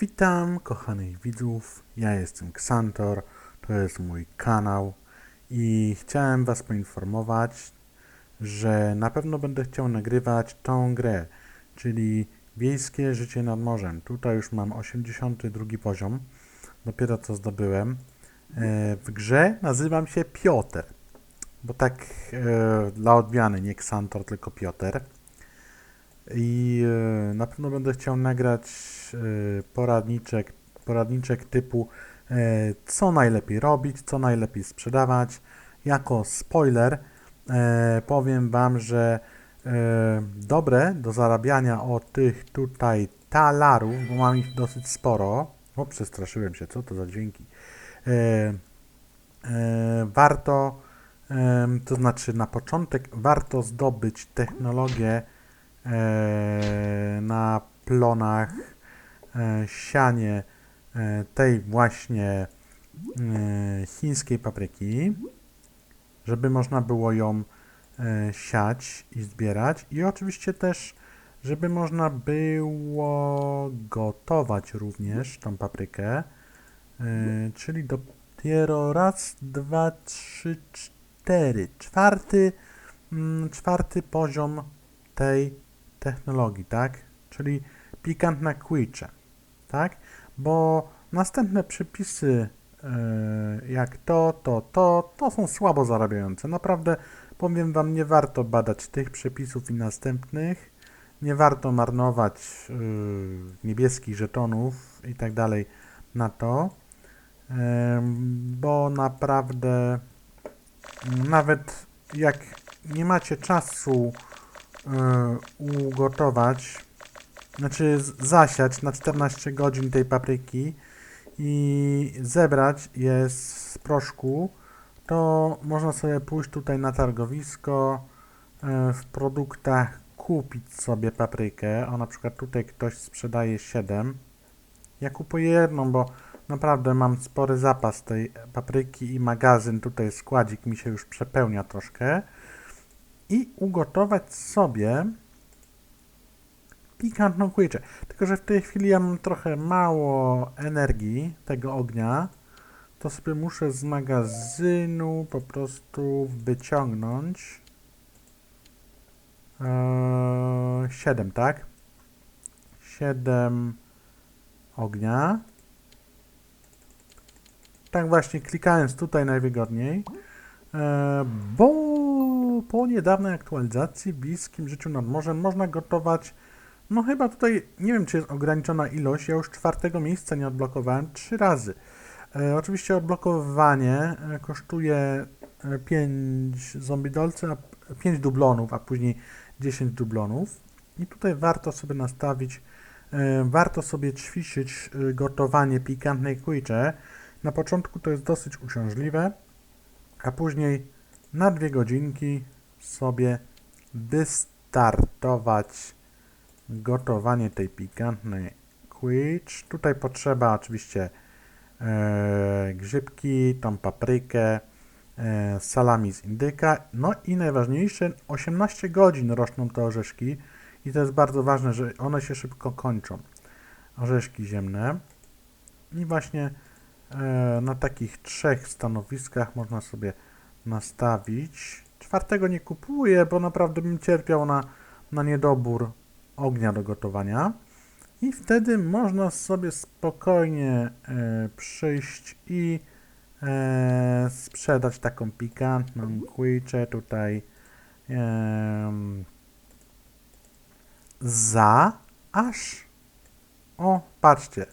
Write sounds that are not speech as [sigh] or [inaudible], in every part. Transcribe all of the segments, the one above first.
Witam kochanych widzów, ja jestem Xantor, to jest mój kanał i chciałem Was poinformować, że na pewno będę chciał nagrywać tą grę, czyli Wiejskie Życie nad Morzem. Tutaj już mam 82 poziom, dopiero co zdobyłem. E, W grze nazywam się Piotr, bo tak e, dla odmiany, nie Xantor, tylko Piotr. I e, na pewno będę chciał nagrać e, poradniczek, poradniczek typu e, co najlepiej robić, co najlepiej sprzedawać. Jako spoiler powiem Wam, że dobre do zarabiania od tych tutaj talarów, bo mam ich dosyć sporo. O, przestraszyłem się, co to za dźwięki. Warto, to znaczy na początek warto zdobyć technologię na plonach e, sianie e, tej właśnie e, chińskiej papryki, żeby można było ją e, siać i zbierać. I oczywiście też, żeby można było gotować również tą paprykę, e, czyli dopiero raz, dwa, trzy, cztery, czwarty, mm, czwarty poziom tej technologii, tak? Czyli pikantne quicze, tak? Bo następne przypisy, e, jak to, to, to, to są słabo zarabiające. Naprawdę powiem Wam, nie warto badać tych przepisów i następnych. Nie warto marnować e, niebieskich żetonów i tak dalej na to, Em, bo naprawdę nawet jak nie macie czasu ugotować, znaczy zasiać na 14 godzin tej papryki i zebrać je z proszku, to można sobie pójść tutaj na targowisko e, w produktach kupić sobie paprykę. O, na przykład tutaj ktoś sprzedaje 7. Ja kupuję jedną, bo naprawdę mam spory zapas tej papryki i magazyn, tutaj składzik mi się już przepełnia troszkę. I ugotować sobie pikantną kujczę. Tylko, że w tej chwili ja mam trochę mało energii tego ognia, to sobie muszę z magazynu po prostu wyciągnąć eee, 7, tak? 7 ognia. Tak właśnie klikając tutaj najwygodniej, e, bo po niedawnej aktualizacji w bliskim życiu nad morzem można gotować, no chyba tutaj, nie wiem czy jest ograniczona ilość, ja już czwartego miejsca nie odblokowałem trzy razy. E, oczywiście odblokowywanie e, kosztuje 5 zombie dolcy, a 5 dublonów, a później 10 dublonów. I tutaj warto sobie nastawić, e, warto sobie ćwiczyć e, gotowanie pikantnej kujcze. Na początku to jest dosyć uciążliwe, a później na dwie godzinki sobie wystartować gotowanie tej pikantnej quiche. Tutaj potrzeba oczywiście e, grzybki, tą paprykę, e, salami z indyka. No i najważniejsze, 18 godzin rośną te orzeszki i to jest bardzo ważne, że one się szybko kończą. Orzeszki ziemne. I właśnie e, na takich trzech stanowiskach można sobie nastawić. Czwartego nie kupuję, bo naprawdę bym cierpiał na, na niedobór ognia do gotowania. I wtedy można sobie spokojnie e, przyjść i e, sprzedać taką pikantną quiczę tutaj em, za aż o, patrzcie,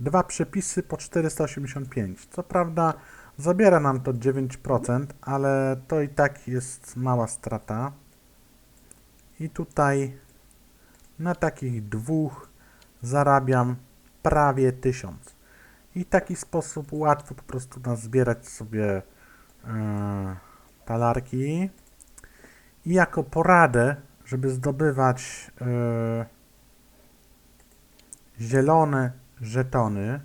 dwa przepisy po 485. Co prawda zabiera nam to 9%, ale to i tak jest mała strata. I tutaj na takich dwóch zarabiam prawie 1000. I w taki sposób łatwo po prostu nazbierać sobie e, talarki. I jako poradę, żeby zdobywać e, zielone żetony,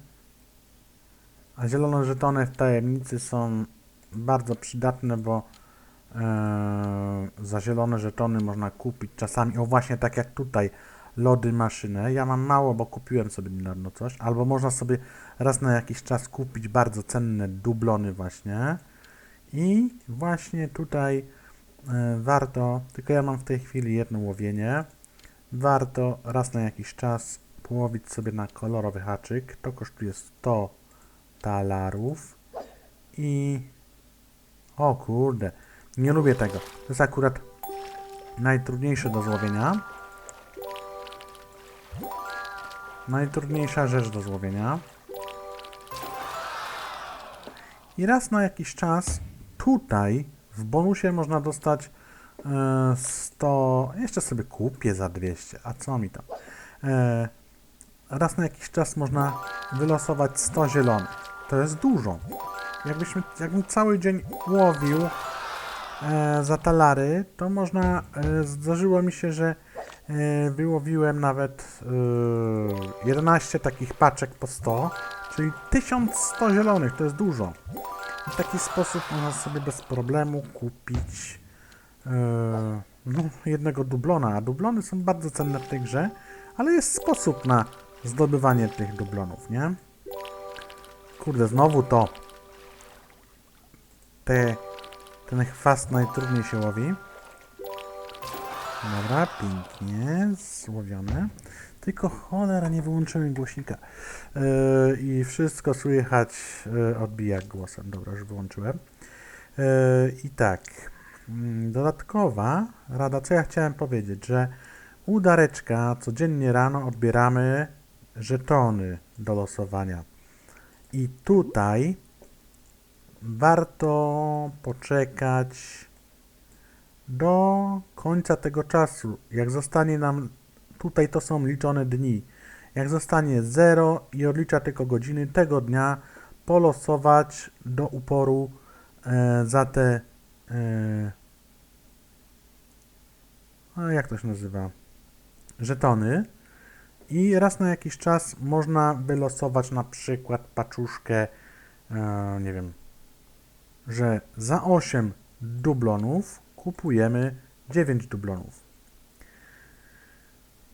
a zielone żetony w tajemnicy są bardzo przydatne, bo e, za zielone żetony można kupić czasami, o właśnie tak jak tutaj, lody maszynę. Ja mam mało, bo kupiłem sobie niedawno coś. Albo można sobie raz na jakiś czas kupić bardzo cenne dublony właśnie. I właśnie tutaj e, warto, tylko ja mam w tej chwili jedno łowienie. Warto raz na jakiś czas połowić sobie na kolorowy haczyk. To kosztuje 100 talarów. I o kurde, nie lubię tego. To jest akurat najtrudniejsze do złowienia. Najtrudniejsza rzecz do złowienia. I raz na jakiś czas tutaj w bonusie można dostać e, 100. Jeszcze sobie kupię za 200. A co mi tam? Raz na jakiś czas można wylosować 100 zielonych. To jest dużo. Jakbyśmy, jakbym cały dzień łowił e, za talary, to można. E, zdarzyło mi się, że e, wyłowiłem nawet e, 11 takich paczek po 100, czyli 1100 zielonych, to jest dużo. W taki sposób można sobie bez problemu kupić e, no, jednego dublona, a dublony są bardzo cenne w tej grze, ale jest sposób na zdobywanie tych dublonów, nie? Kurde, znowu to. Te, ten chwast najtrudniej się łowi. Dobra, pięknie, złowione. Tylko cholera, nie wyłączyłem głośnika. Yy, I wszystko słychać yy, odbija głosem. Dobra, już wyłączyłem. Yy, I tak, mm, dodatkowa rada, co ja chciałem powiedzieć, że u Dareczka codziennie rano odbieramy żetony do losowania. I tutaj warto poczekać do końca tego czasu. Jak zostanie nam, tutaj to są liczone dni. Jak zostanie 0 i odlicza tylko godziny tego dnia, polosować do uporu e, za te. E, a jak to się nazywa? Żetony. I raz na jakiś czas można wylosować na przykład paczuszkę, e, nie wiem, że za 8 dublonów kupujemy 9 dublonów.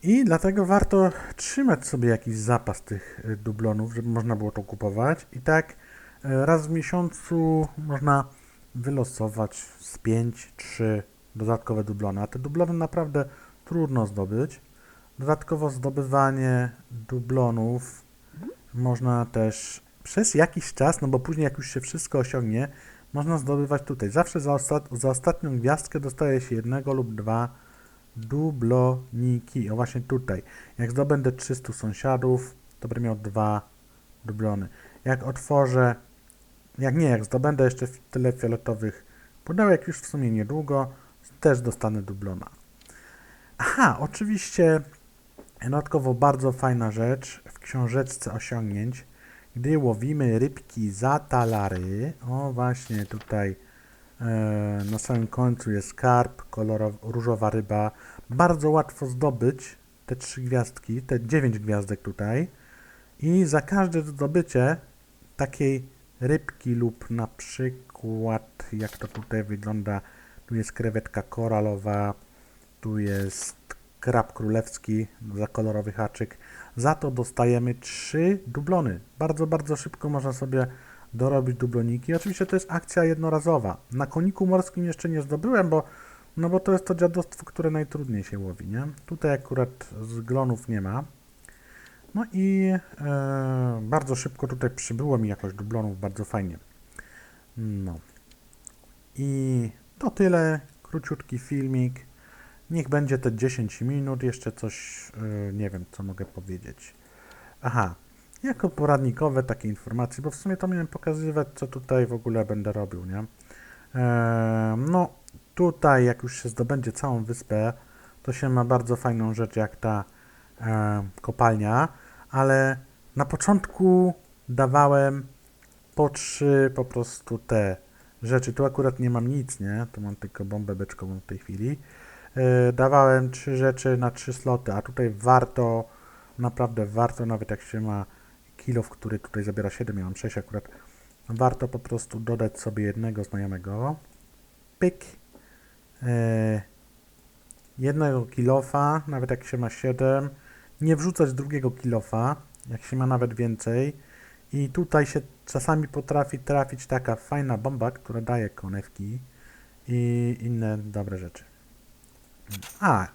I dlatego warto trzymać sobie jakiś zapas tych e, dublonów, żeby można było to kupować. I tak e, raz w miesiącu można wylosować z 5-3 dodatkowe dublony. A te dublony naprawdę trudno zdobyć. Dodatkowo zdobywanie dublonów można też przez jakiś czas, no bo później jak już się wszystko osiągnie, można zdobywać tutaj. Zawsze za, ostat za ostatnią gwiazdkę dostaje się jednego lub dwa dubloniki. O właśnie tutaj. Jak zdobędę 300 sąsiadów, to będę miał dwa dublony. Jak otworzę, jak nie, jak zdobędę jeszcze tyle fioletowych pudełek już w sumie niedługo, też dostanę dublona. Aha, oczywiście Dodatkowo bardzo fajna rzecz w książeczce osiągnięć, gdy łowimy rybki za talary. O właśnie tutaj e, na samym końcu jest skarb, kolorowa, różowa ryba. Bardzo łatwo zdobyć te trzy gwiazdki, te dziewięć gwiazdek tutaj. I za każde zdobycie takiej rybki lub na przykład, jak to tutaj wygląda, tu jest krewetka koralowa, tu jest krab królewski za kolorowy haczyk. Za to dostajemy trzy dublony. Bardzo, bardzo szybko można sobie dorobić dubloniki. Oczywiście to jest akcja jednorazowa. Na koniku morskim jeszcze nie zdobyłem, bo, no bo to jest to dziadostwo, które najtrudniej się łowi. Nie? Tutaj akurat zglonów nie ma. No i e, bardzo szybko tutaj przybyło mi jakoś dublonów, bardzo fajnie. No. I to tyle. Króciutki filmik. Niech będzie te 10 minut, jeszcze coś, yy, nie wiem, co mogę powiedzieć. Aha, jako poradnikowe takie informacje, bo w sumie to miałem pokazywać, co tutaj w ogóle będę robił, nie? Eee, no, tutaj jak już się zdobędzie całą wyspę, to się ma bardzo fajną rzecz jak ta e, kopalnia, ale na początku dawałem po trzy po prostu te rzeczy. Tu akurat nie mam nic, nie? Tu mam tylko bombę beczkową w tej chwili. E, dawałem trzy rzeczy na trzy sloty, a tutaj warto, naprawdę warto, nawet jak się ma kilo, w który tutaj zabiera 7, ja mam 6 akurat, warto po prostu dodać sobie jednego znajomego. Pyk. E, jednego kilofa, nawet jak się ma 7, nie wrzucać drugiego kilofa, jak się ma nawet więcej. I tutaj się czasami potrafi trafić taka fajna bomba, która daje konewki i inne dobre rzeczy. A,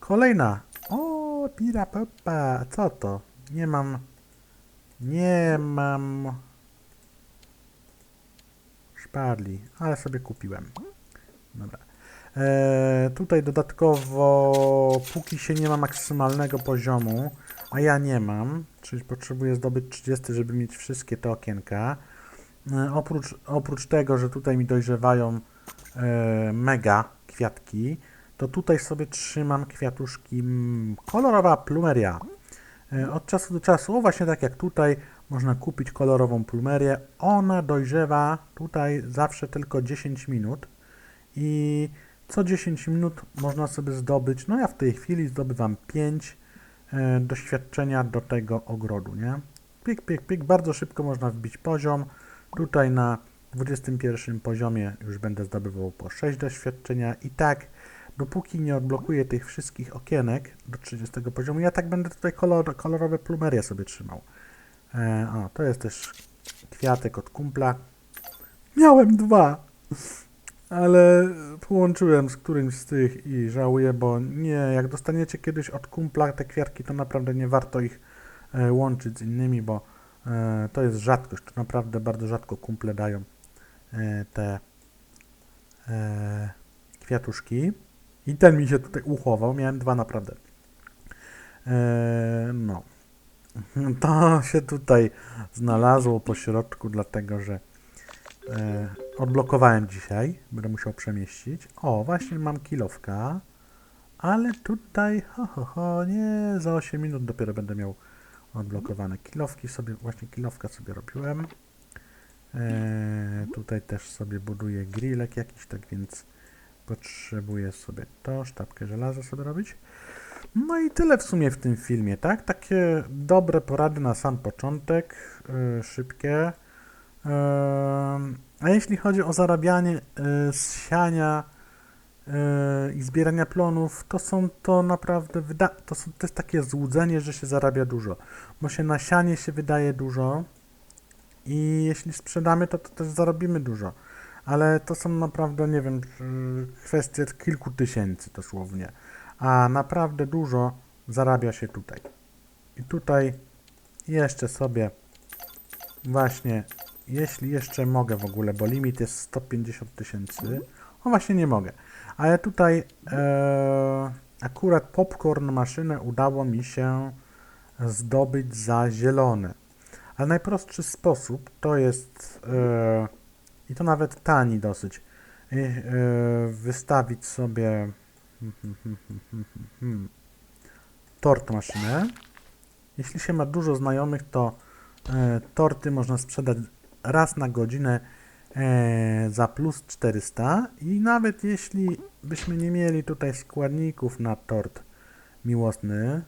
kolejna. O, pira popa. Co to? Nie mam. Nie mam. Szpadli, ale sobie kupiłem. Dobra. E, tutaj dodatkowo, póki się nie ma maksymalnego poziomu, a ja nie mam, czyli potrzebuję zdobyć 30, żeby mieć wszystkie te okienka. E, oprócz, oprócz tego, że tutaj mi dojrzewają e, mega kwiatki, to tutaj sobie trzymam kwiatuszki mm, kolorowa plumeria. E, Od czasu do czasu, właśnie tak jak tutaj, można kupić kolorową plumerię. Ona dojrzewa tutaj zawsze tylko 10 minut i co 10 minut można sobie zdobyć, no ja w tej chwili zdobywam 5 e, doświadczenia do tego ogrodu, nie? Pik, pik, pik, bardzo szybko można wbić poziom. Tutaj na 21 poziomie już będę zdobywał po 6 doświadczenia i tak dopóki nie odblokuję tych wszystkich okienek do 30 poziomu, ja tak będę tutaj kolor, kolorowe plumerie sobie trzymał. E, o, to jest też kwiatek od kumpla. Miałem dwa, ale połączyłem z którymś z tych i żałuję, bo nie, jak dostaniecie kiedyś od kumpla te kwiatki, to naprawdę nie warto ich e, łączyć z innymi, bo e, to jest rzadkość. To naprawdę bardzo rzadko kumple dają e, te e, kwiatuszki. I ten mi się tutaj uchował. Miałem dwa naprawdę. E, no. [laughs] To się tutaj znalazło po środku, dlatego że e, odblokowałem dzisiaj. Będę musiał przemieścić. O, właśnie mam kilowka. Ale tutaj, ho, ho, ho, nie, za 8 minut dopiero będę miał odblokowane kilowki sobie, właśnie kilowka sobie robiłem. E, tutaj też sobie buduję grillek jakiś, tak więc potrzebuję sobie to, sztabkę żelaza sobie robić. No i tyle w sumie w tym filmie, tak? Takie dobre porady na sam początek, yy, szybkie. Yy, a jeśli chodzi o zarabianie yy, z siania yy, i zbierania plonów, to są to naprawdę, to, są, to jest takie złudzenie, że się zarabia dużo. Bo się na sianie się wydaje dużo i jeśli sprzedamy, to, to też zarobimy dużo. Ale to są naprawdę, nie wiem, kwestie kilku tysięcy dosłownie a naprawdę dużo zarabia się tutaj. I tutaj jeszcze sobie właśnie, jeśli jeszcze mogę w ogóle, bo limit jest 150 tysięcy, o właśnie nie mogę, ale tutaj e, akurat popcorn maszynę udało mi się zdobyć za zielone. Ale najprostszy sposób to jest e, i to nawet tani dosyć e, e, wystawić sobie tort maszynę. Jeśli się ma dużo znajomych, to e, torty można sprzedać raz na godzinę e, za plus 400 i nawet jeśli byśmy nie mieli tutaj składników na tort miłosny,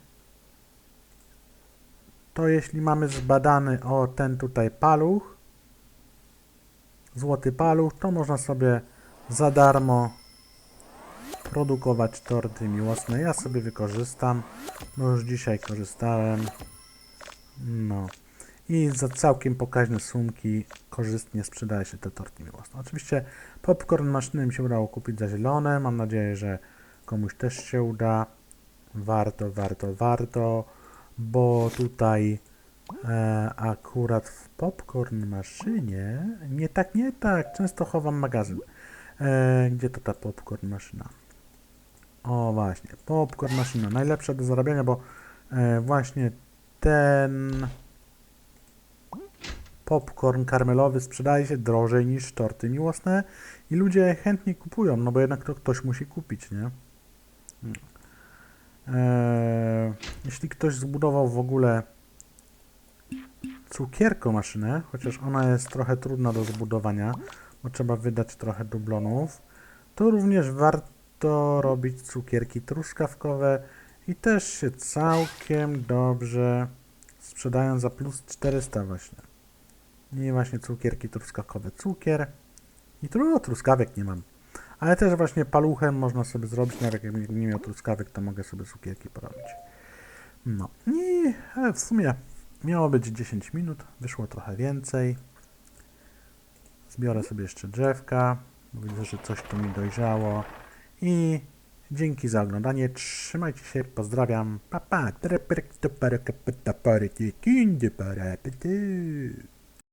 to jeśli mamy zbadany o ten tutaj paluch, złoty paluch, to można sobie za darmo produkować torty miłosne. Ja sobie wykorzystam, bo już dzisiaj korzystałem. No. I za całkiem pokaźne sumki korzystnie sprzedaje się te torty miłosne. Oczywiście popcorn maszyny mi się udało kupić za zielone. Mam nadzieję, że komuś też się uda. Warto, warto, warto, bo tutaj e, akurat w popcorn maszynie nie tak, nie tak, często chowam magazyn. E, gdzie to ta popcorn maszyna? O właśnie, popcorn maszyna, najlepsza do zarabiania, bo e, właśnie ten popcorn karmelowy sprzedaje się drożej niż torty miłosne i ludzie chętnie kupują, no bo jednak to ktoś musi kupić, nie? E, jeśli ktoś zbudował w ogóle cukierko maszynę, chociaż ona jest trochę trudna do zbudowania, bo trzeba wydać trochę dublonów, to również warto robić cukierki truskawkowe i też się całkiem dobrze sprzedają za plus 400 właśnie. I właśnie cukierki truskawkowe. Cukier i tru, truskawek nie mam. Ale też właśnie paluchem można sobie zrobić, nawet jak nie miał truskawek, to mogę sobie cukierki porobić. No i e, w sumie miało być 10 minut, wyszło trochę więcej. Zbiorę sobie jeszcze drzewka, widzę, że coś tu mi dojrzało. I dzięki za oglądanie, trzymajcie się, pozdrawiam, pa pa.